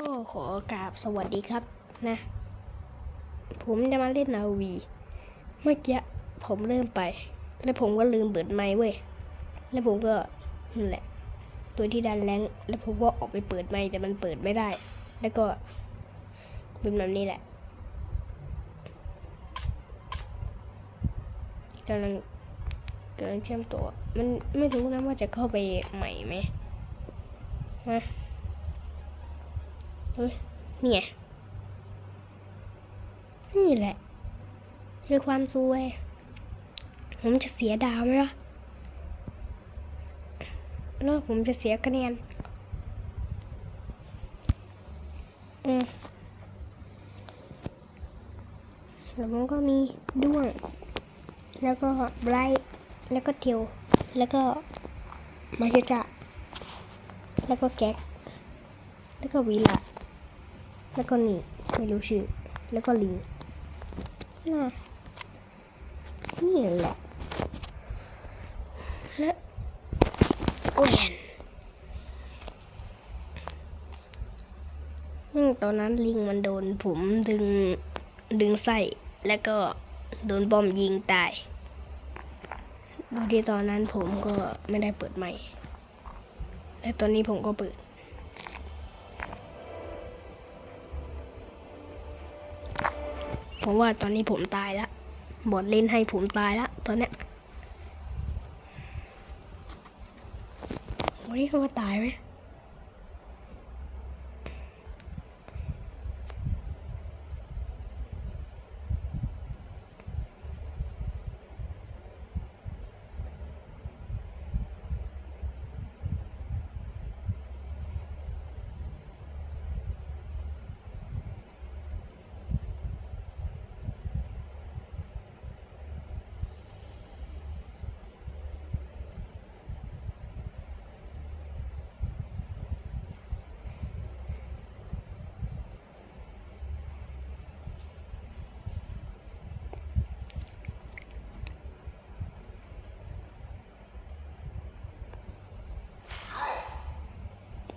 ก็ขอกราบสวัสดีครับนะ ผมจะมาเล่นนาวี เมื่อกี้ผมเริ่มไป แล้วผมก็ลืมเปิดไมค์เว้ย แล้วผมก็นั่นแหละ ตัวที่ดันแรงแล้วผมก็ออกไปเปิดไมค์แต่มันเปิดไม่ได้ แล้วก็เป็นแบบนี้แหละกำลังกำลังเชื่อมตัว มันไม่รู้นะว่าจะเข้าไปใหม่ไหมฮะ เนี่ไงนี่แหละ คือความซวย ผมจะเสียดาวไหมล่ะแล้วผมจะเสียคะแนนอืมแล้วมันก็มีด้วง แล้วก็ไบรท์แล้วก็เทียว แล้วก็มาชิจะแล้วก็แก๊ก แล้วก็วีละ แล้วก็นี่ไม่รู้ชื่อ แล้วก็ลิงน่ะนี่แหละและแกวนอืมตอนนั้นลิงมันโดนผมดึงดึงไส้แล้วก็โดนบอมยิงตายโดยที่ตอนนั้นผมก็ไม่ได้เปิดใหม่ และตอนนี้ผมก็เปิด ราะว่าตอนนี้ผมตายแล้วบอดเล่นให้ผมตายแล้วตอนเนี้ยวันนี้เขาว่าตายไหม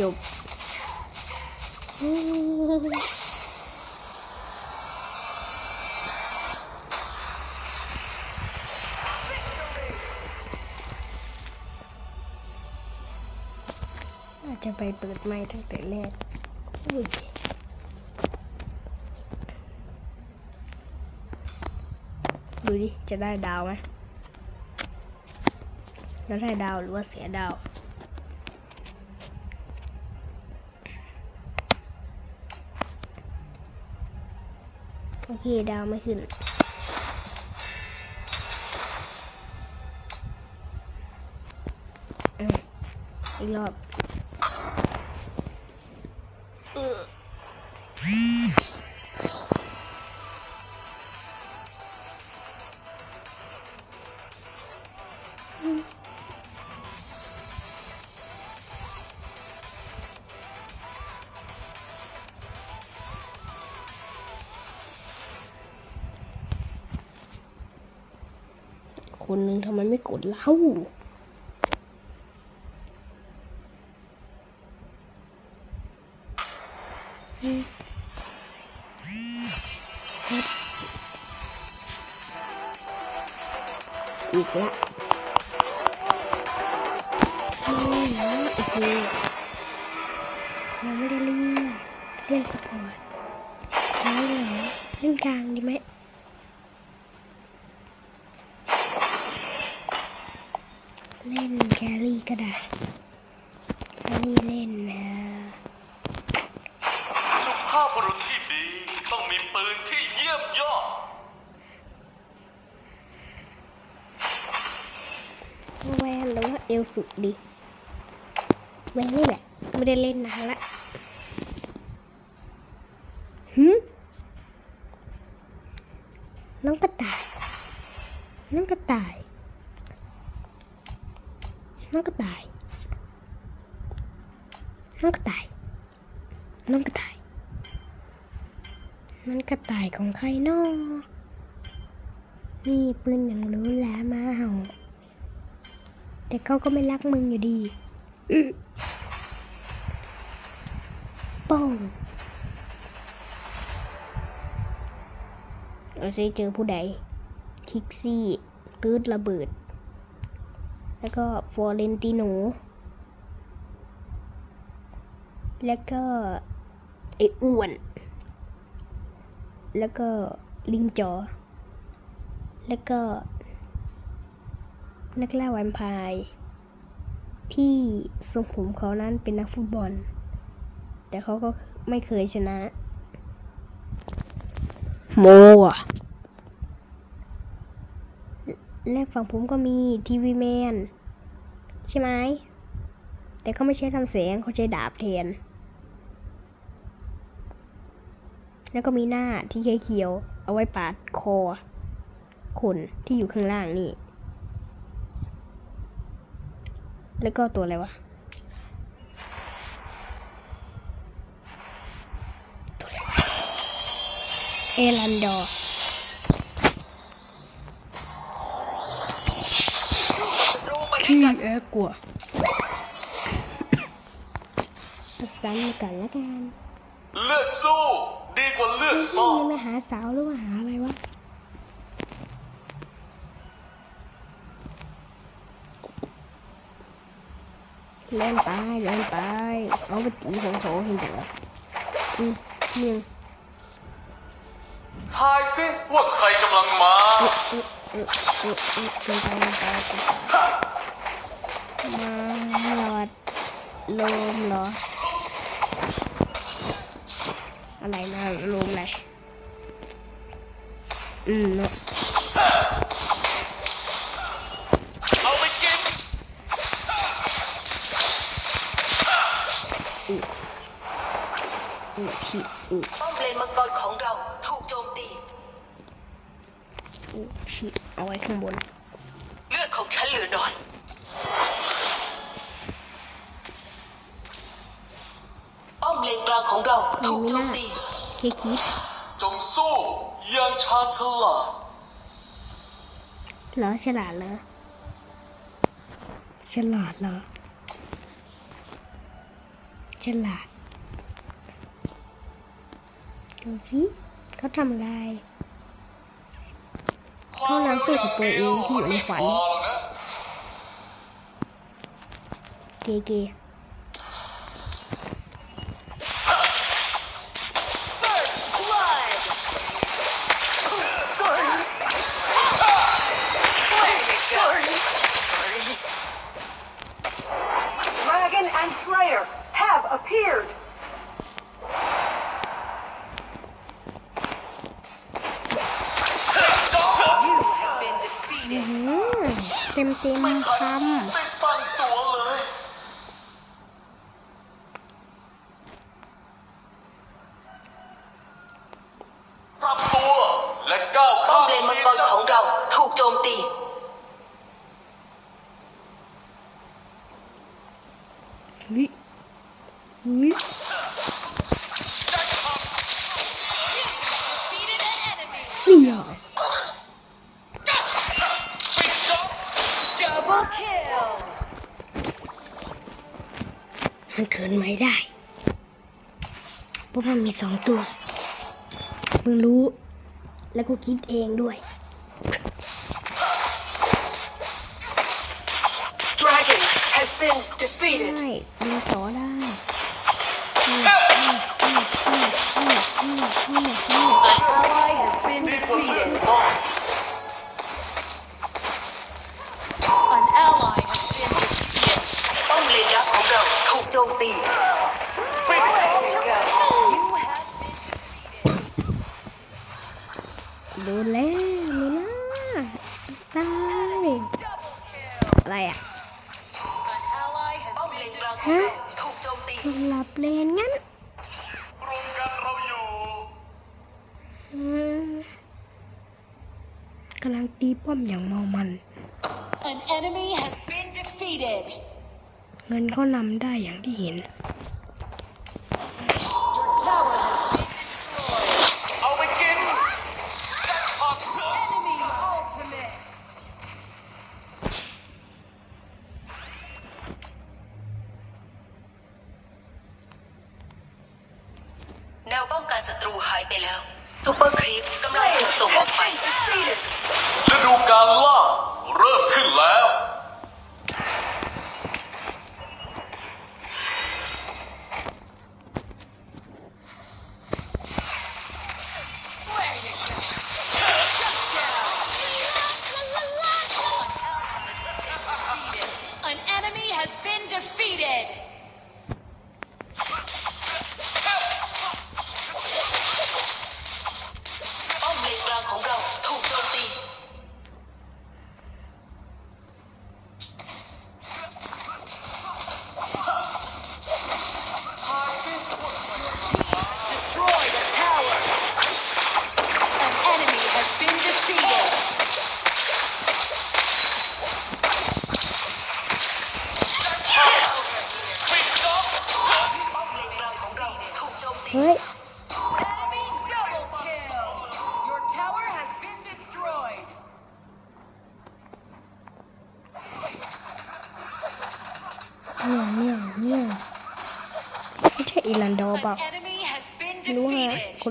จบอาจจะไปเปิดไม้ตั้งแต่แรกอุ้ยดูดิ จะได้ดาวไหมจะได้ดาวหรือว่าเสียดาว เคดาวไม่ขึ้น อีกรอบ ทำไมไม่กดเล่าอีกละไม่นะโอเคยังไม่ได้เล่นเล่นสปอร์ตแล้วเหรอเล่นกลางดีไหม เล่นแครี่ ก็ได้แครี่เล่นนะสุภาพบุรุษที่ดีต้องมีปืนที่เยี่ยมยอดแวนหรือว่าเอลสุดดีแวนนี่แหละไม่ได้เล่นนานละหืมน้องกระต่าย น้องกระต่าย น้องกระต่าย น้องกระต่าย น้องกระต่าย มันกระต่ายของใครนาะนี่ปืนอย่างรู้แล้วมาเห่า แต่เขาก็ไม่รักมึงอยู่ดีอื้องเราจะเจอผู้ใดคิกซี่ตืดระเบิด แล้วก็ฟอเรนติโนแล้วก็ไอ้อ้วน แล้วก็ลิงจอ แล้วก็ นักล่าแวมไพร์ที่ทรงผมเขานั้นเป็นนักฟุตบอล แต่เขาก็ไม่เคยชนะ โมอะ และฝั่งผมก็มีทีวีแมนใช่ไหม แต่เขาไม่ใช้ทำแสงเขาใช้ดาบแทน แล้วก็มีหน้าที่เขียว เอาไว้ปาดคอขนที่อยู่ข้างล่างนี่ แล้วก็ตัวอะไรวะตัวอะไรเอรันดอร์ รู้ไปด้วยที่กันเออกลัวเอาสตันมากันแล้วกัน เลือดสู้ดีกว่าเลือดนี่ซ่อมาหาสาวหรือว่าหาอะไรวะเล่นไปเล่นไปเอาไปตีของเขาเห็นจังอืมหนึ่งทายสิว่าใครกำลังมา มาหลอดลมเหรอ อะไรนะลมอะไร อืม มเลนกลางของเราถูกโจมตีเคคิดจงสู้อย่างชาญฉลาดเหรอฉลาดเหรอฉลาดเหรอฉลาดดูสิเขาทำอะไรเขาน้ำฝึกกับตัวเองที่อยู่ในฝันพอแล้วนะเกเก Dragon and Slayer have appeared. อื้อหือ เต็มเต็มคำม่ตั้งตัวเลย ปรับตัวและก้าว ป้อ ข้าม ม เลนมังกรของเราถูกโจมตีำวิวินี่เหรอ Double kill มันเขินไหมได้ เพราะมันมีสองตัว มึงรู้ แล้วกู คิดเองด้วย Dragon has been ใช่ defeated. ดึงต่อได้ นำได้อย่างที่เห็น แนวป้องกันศัตรูหายไปแล้วซูเปอร์ครีปกำลังถูกส่งออกไปฤดูการล่าเริ่มขึ้นแล้ว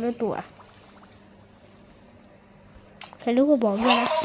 ด้วยตัวใครรู้ก็บอกด้วยนะ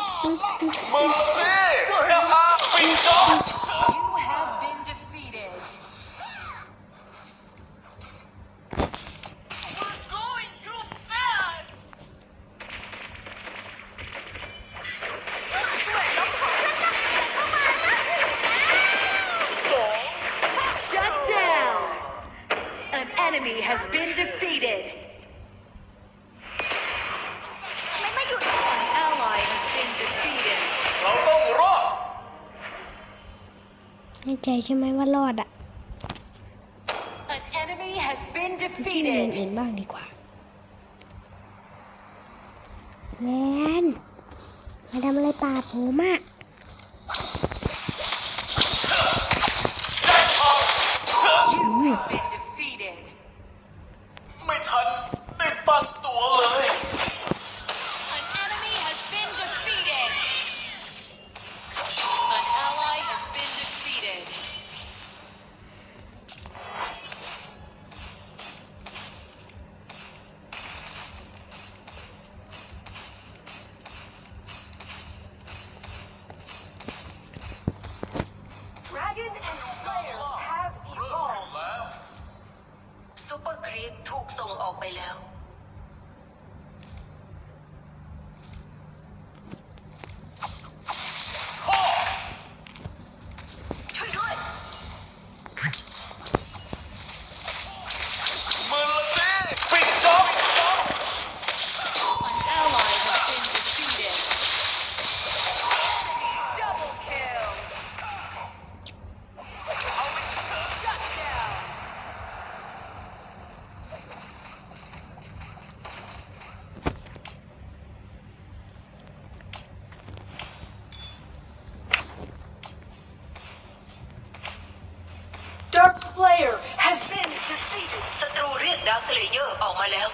ใช่ไหมว่ารอดอะ Slayer has been defeated ศัตรูเรียกดาวสเลเยอร์ออกมาแล้ว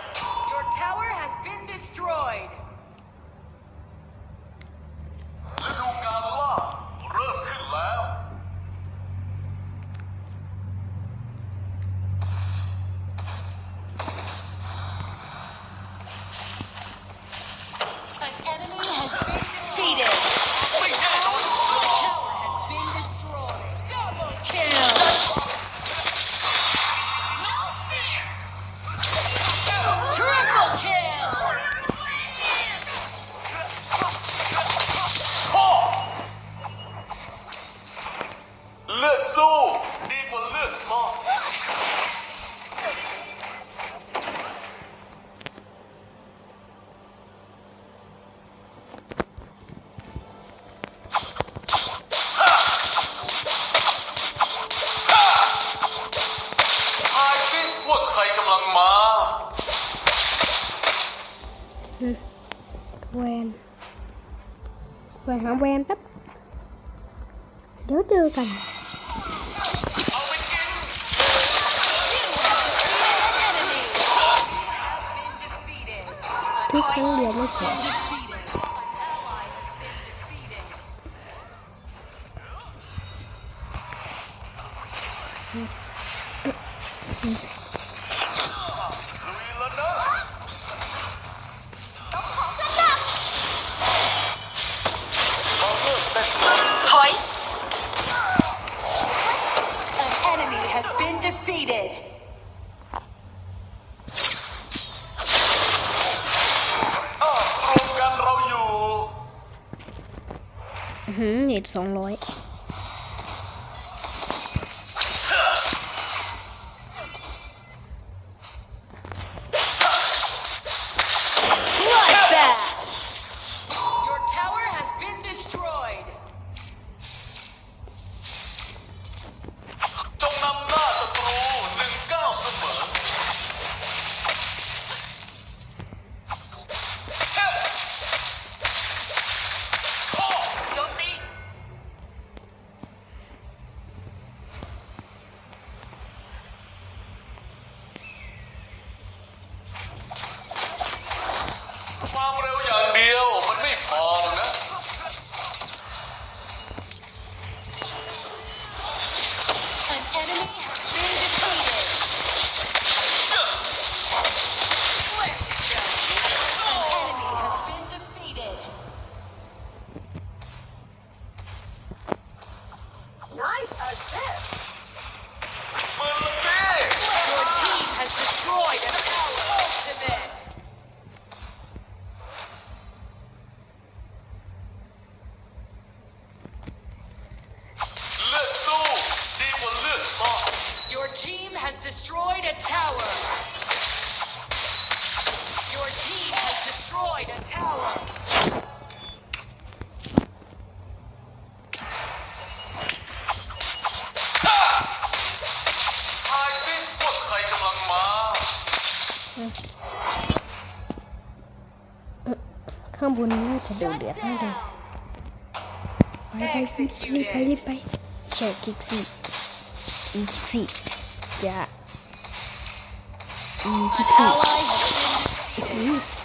嗯嗯。Your team has destroyed a tower. Your team has destroyed a tower. ข้างบนน่าจะเดือดเดือดมากเลยไปไปสิรีบไปรีบไปแชร์คลิกสิอีกสิ จะมีพิธี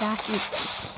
家具。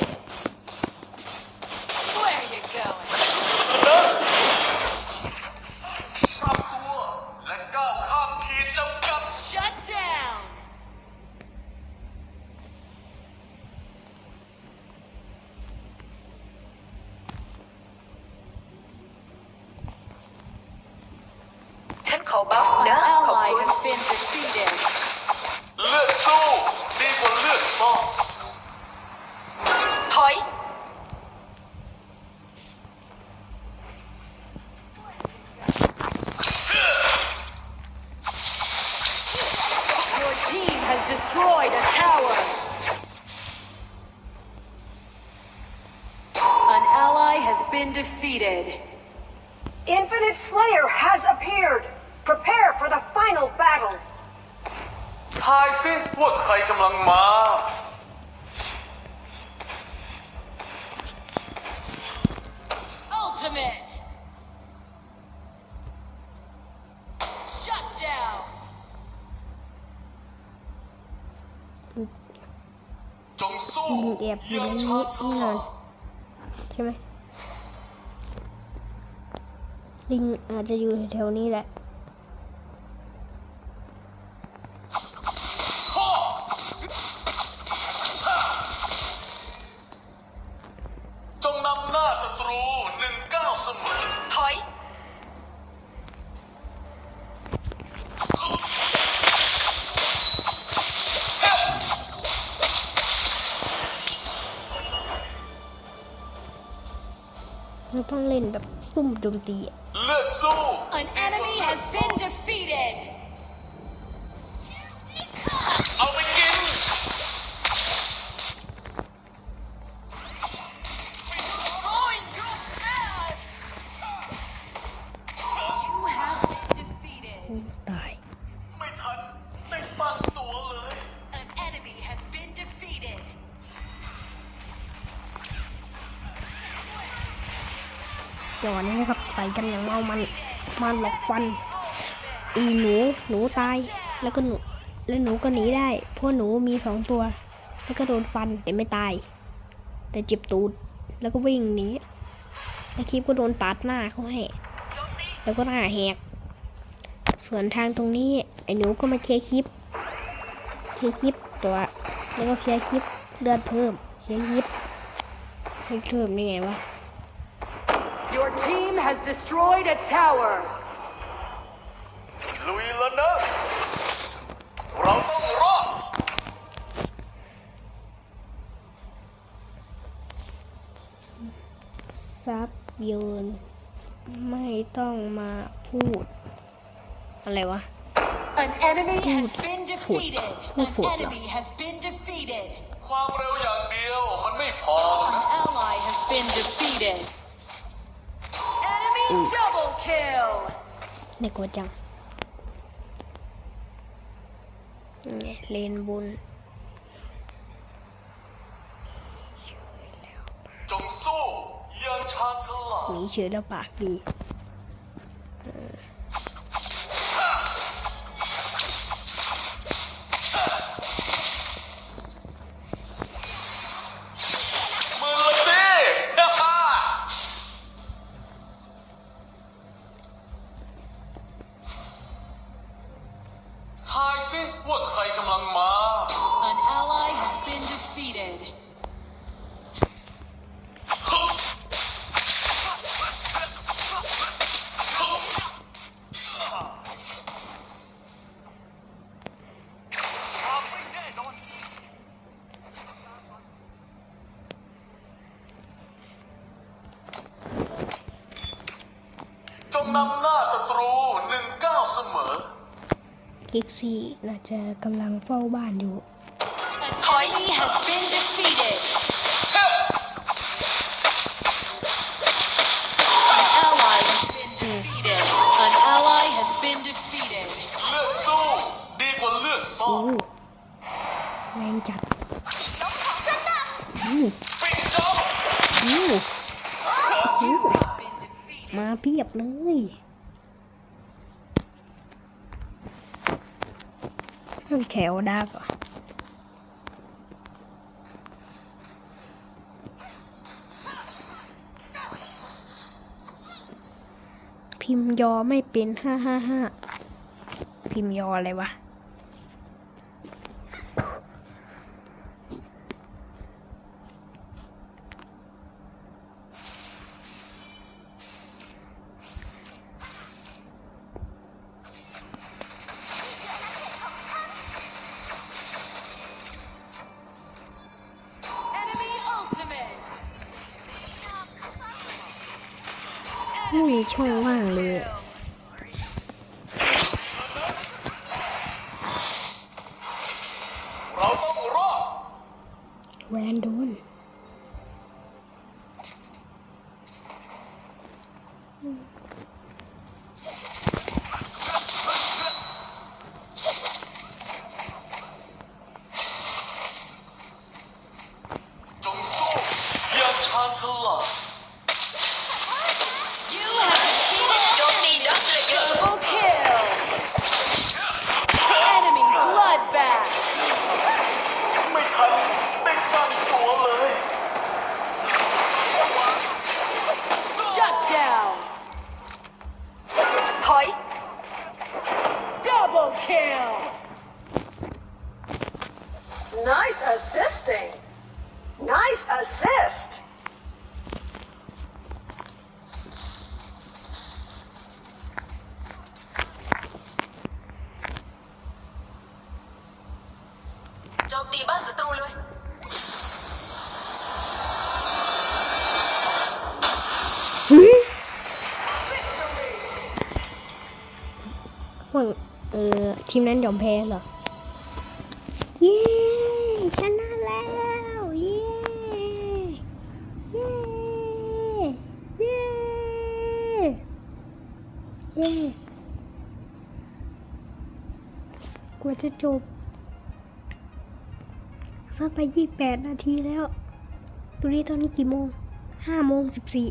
บอยู่อในย่างนี้ชาญฉนี่นลาอนดใช่ไหมลิงอาจจะอยู่แถวๆนี้แหละ แบบซุ่มโจมตีอะเลือดสู้ An enemy has been defeated! ใส่กันอางเมามันมาหลอกฟัน อีหนูหนูตายแล้วก็หนูแล้วหนูก็หนีได้เพราะหนูมีสองตัว แล้วก็โดนฟันแต่ไม่ตาย แต่เจ็บตูดแล้วก็วิ่งหนีแล้วคลิปก็โดนตัดหน้าเขาให้แล้วก็หน้าแหก ส่วนทางตรงนี้ไอ้หนูก็มาเคลียร์คลิปเคลียร์คลิปตัวแล้วก็เคลียร์คลิปเลือดเพิ่มเคลียร์คลิปเลือดเพิ่มนี่ไงวะ Your team has destroyed a tower. ลุยแล้วนะ เราต้องรอด ซับโยน ไม่ต้องมาพูด อะไรวะ An enemy has been defeated. An Food. enemy has been defeated. ความเร็วอย่างเดียวมันไม่พอ An ally has been defeated. Enemy double kill. ในกลัวจังนี่เลนบนจงสู้อย่างชาญฉลาดหนีเฉยแล้วปากดี กิกซี่น่าจะกำลังเฝ้าบ้านอยู่ An enemy has been defeated. An ally has been defeated. An ally has been defeated. เลือดสู้ดีกว่าเลือดซ่อโอ้มแรงจัดอืมปิดจ็อบอืมอืมมาเพียบเลย มันแขวดักอะพิมพ์ยอไม่เป็นห้าห้าห้าพิมพ์ยออะไรวะ ไม่มีช่องว่างเลย เราต้องรอด แวนโดน จงสู้อย่างชาญฉลาด You have defeated โจมตีดักเลเยอร์ double kill. Enemy bloodbath. ไม่ทันได้ตั้งตัวเลย Shut down. ถอย Double kill. Nice assisting. Nice assist. โจมตีบ้านศัตรูเลย พวกเออทีมนั้นยอมแพ้เหรอ เย้ชนะแล้ว เย้เย้เย้เย้กว่าจะจบสักไปยี่แปดนาทีแล้ว ดูนี่ตอนนี้กี่โมงห้าโมงสิบสี่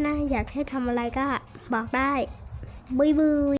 หน้าอยากให้ทำอะไรก็บอกได้บุยบุย